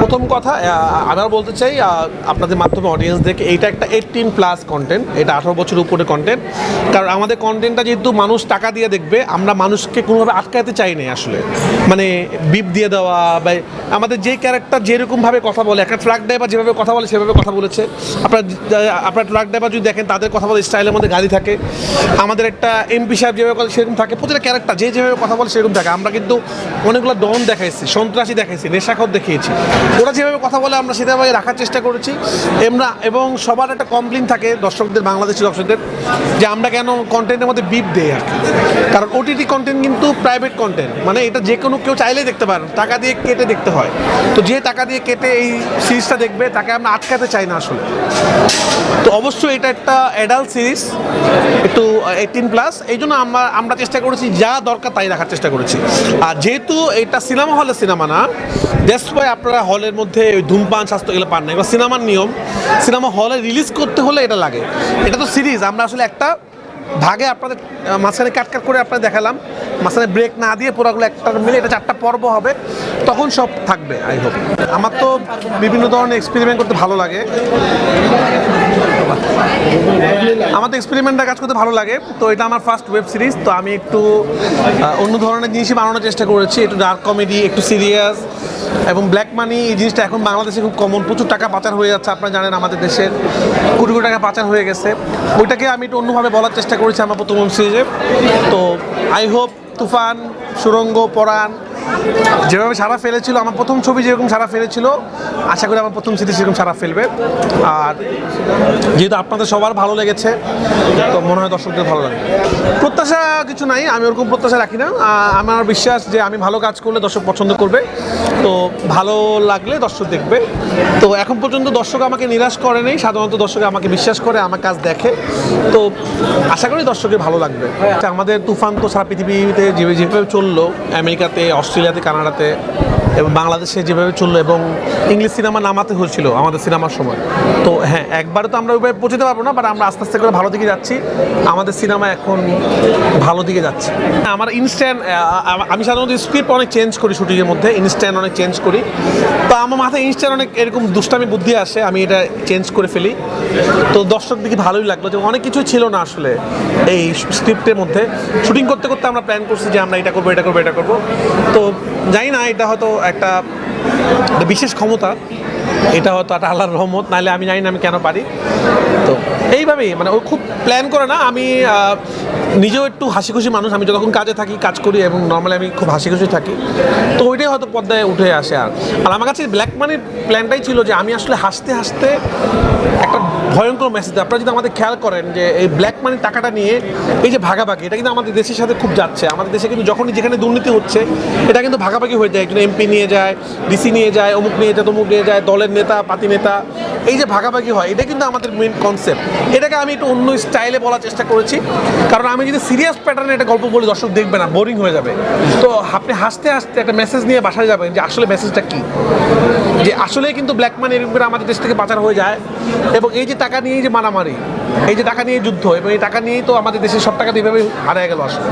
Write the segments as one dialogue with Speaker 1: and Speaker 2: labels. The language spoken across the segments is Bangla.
Speaker 1: প্রথম কথা আমরা বলতে চাই আপনাদের মাধ্যমে অডিয়েন্সদেরকে এইটা একটা এইটিন প্লাস কন্টেন্ট এটা আঠারো বছর উপরে কন্টেন্ট কারণ আমাদের কন্টেন্টটা যেহেতু মানুষ টাকা দিয়ে দেখবে, আমরা মানুষকে কোনোভাবে আটকাতে চাই না আসলে। মানে বিপ দিয়ে দেওয়া, বা আমাদের যে ক্যারেক্টার যেরকমভাবে কথা বলে, একটা ট্রাক ড্রাইভার যেভাবে কথা বলে, সেভাবে কথা বলেছে। আপনার আপনার ট্রাক ড্রাইভার যদি দেখেন, তাদের কথা বলে স্টাইলের মধ্যে গাড়ি থাকে। আমাদের একটা এমপি সাহেব যেভাবে কথা সেরকম থাকে। প্রতিটা ক্যারেক্টার যে যেভাবে কথা বলে, সেরকম থাকে। আমরা কিন্তু অনেকগুলো ডন দেখাইছি, সন্ত্রাসী দেখাইছি, নেশাখর দেখিয়েছি। ওরা যেভাবে কথা বলে আমরা সেভাবে রাখার চেষ্টা করেছি। আমরা এবং সবার একটা কমপ্লেন থাকে দর্শকদের বাংলাদেশি দর্শকদের, যে আমরা কেন কন্টেন্টের মধ্যে বিপ দেই আর। কারণ ওটিটি কন্টেন্ট কিন্তু প্রাইভেট কন্টেন্ট মানে এটা যে কোনো কেউ চাইলেই দেখতে পারেন টাকা দিয়ে কেটে দেখতে হয়। তো যে টাকা দিয়ে কেটে এই সিরিজটা দেখবে, তাকে আমরা আটকাতে চাই না আসলে। তো অবশ্যই এটা একটা অ্যাডাল্ট সিরিজ একটু এইটিন প্লাস এই জন্য আমরা আমরা চেষ্টা করেছি, যা দরকার তাই রাখার চেষ্টা করেছি। আর যেহেতু এটা সিনেমা হলে সিনেমা না দ্যাটস ওয়াই আপনারা হলের মধ্যে ওই ধূমপান স্বাস্থ্য এগুলো পান না। এবার সিনেমার নিয়ম সিনেমা হলে রিলিজ করতে হলে এটা লাগে। এটা তো সিরিজ আমরা আসলে একটা ভাগে আপনাদের মাঝখানে কাট কাট করে আপনাদের দেখালাম। মাঝখানে ব্রেক না দিয়ে পুরোগুলো একটা মিলে এটা চারটা পর্ব হবে। তখন সব থাকবে আই হোপ আমার তো বিভিন্ন ধরনের এক্সপেরিমেন্ট করতে ভালো লাগে। আমার তো এক্সপেরিমেন্টের কাজ করতে ভালো লাগে। তো এটা আমার ফার্স্ট ওয়েব সিরিজ তো আমি একটু অন্য ধরনের জিনিসই বানানোর চেষ্টা করেছি। একটু ডার্ক কমেডি একটু সিরিয়াস এবং ব্ল্যাক মানি এই জিনিসটা এখন বাংলাদেশে খুব কমন প্রচুর টাকা পাচার হয়ে যাচ্ছে, আপনারা জানেন আমাদের দেশের কোটি কোটি টাকা পাচার হয়ে গেছে। ওইটাকে আমি একটু অন্যভাবে বলার চেষ্টা করেছি আমার প্রথম সিরিজে তো আই হোপ তুফান, সুরঙ্গ, পরাণ যেভাবে সারা ফেলেছিল, আমার প্রথম ছবি যেরকম সারা ফেলেছিল, আশা করি আমার প্রথম স্মৃতি সেরকম সারা ফেলবে। আর যেহেতু আপনাদের সবার ভালো লেগেছে, তো মনে হয় দর্শকদের ভালো লাগে প্রত্যাশা কিছু নাই, আমি ওরকম প্রত্যাশা রাখি না। আমার বিশ্বাস যে আমি ভালো কাজ করলে দর্শক পছন্দ করবে। তো ভালো লাগলে দর্শক দেখবে। তো এখন পর্যন্ত দর্শক আমাকে নিরাশ করে নেই, সাধারণত দর্শক আমাকে বিশ্বাস করে, আমার কাজ দেখে। তো আশা করি দর্শকের ভালো লাগবে। আমাদের তুফান তো সারা পৃথিবীতে যেভাবে চলল, আমেরিকাতে অস্ট্রেলিয়াতে কানাডাতে এবং বাংলাদেশে যেভাবে চলল এবং ইংলিশ সিনেমা নামাতে হয়েছিল আমাদের সিনেমার সময়। তো হ্যাঁ একবারে তো আমরা ওইভাবে পৌঁছতে পারব না বাট আমরা আস্তে আস্তে করে ভালো দিকে যাচ্ছি। আমাদের সিনেমা এখন ভালো দিকে যাচ্ছে। আমার ইনস্ট্যান্ট আমি সাধারণত স্ক্রিপ্ট অনেক চেঞ্জ করি শুটিংয়ের মধ্যে ইনস্ট্যান্ট অনেক চেঞ্জ করি। তো আমার মাথায় ইনস্ট্যান্ট অনেক এরকম দুষ্টামি বুদ্ধি আসে, আমি এটা চেঞ্জ করে ফেলি। তো দর্শক দিকে ভালোই লাগল যে অনেক কিছুই ছিল না আসলে এই স্ক্রিপ্টের মধ্যে। শুটিং করতে করতে আমরা প্ল্যান করছি যে আমরা এটা করব এটা করব এটা করব। তো জানি না, এটা হয়তো একটা বিশেষ ক্ষমতা এটা হয়তো একটা আল্লাহর রহমত, নাহলে আমি জানি না আমি কেন পারি। তো এইভাবেই মানে ও খুব প্ল্যান করে না, আমি নিজেও একটু হাসি খুশি মানুষ, আমি যতক্ষণ কাজে থাকি, কাজ করি এবং নর্মালি আমি খুব হাসি খুশি থাকি। তো ওইটাই হয়তো পর্দায় উঠে আসে আর। আর আমার কাছে ব্ল্যাক মানির প্ল্যানটাই ছিল যে আমি আসলে হাসতে হাসতে একটা ভয়ঙ্কর মেসেজ আপনারা যদি আমাদের খেয়াল করেন যে এই ব্ল্যাক মানির টাকাটা নিয়ে এই যে ভাগাভাগি, এটা কিন্তু আমাদের দেশের সাথে খুব যাচ্ছে। আমাদের দেশে কিন্তু যখনই যেখানে দুর্নীতি হচ্ছে, এটা কিন্তু ভাগাভাগি হয়ে যায়। একজন এমপি নিয়ে যায় ডিসি নিয়ে যায়, অমুক নিয়ে যায়, তমুক নিয়ে যায় দলের নেতা পাতি নেতা এই যে ভাগাভাগি হয় এটা কিন্তু আমাদের মেন কনসেপ্ট এটাকে আমি একটু অন্য স্টাইলে বলার চেষ্টা করেছি। কারণ আমি যদি সিরিয়াস প্যাটার্নে একটা গল্প বলি দর্শক দেখবে না বোরিং হয়ে যাবে। তো আপনি হাসতে হাসতে একটা মেসেজ নিয়ে বাসায় যাবেন যে আসলে মেসেজটা কী? যে আসলে কিন্তু ব্ল্যাক মানি এরকম করে আমাদের দেশ থেকে পাচার হয়ে যায়। এবং এই যে টাকা নিয়েই যে মারামারি এই যে টাকা নিয়ে যুদ্ধ এবং এই টাকা নিয়েই তো আমাদের দেশের সব টাকা এইভাবে হারিয়ে গেল আসলে।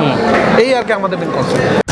Speaker 1: এই আর কি আমাদের মেন কনসেপ্ট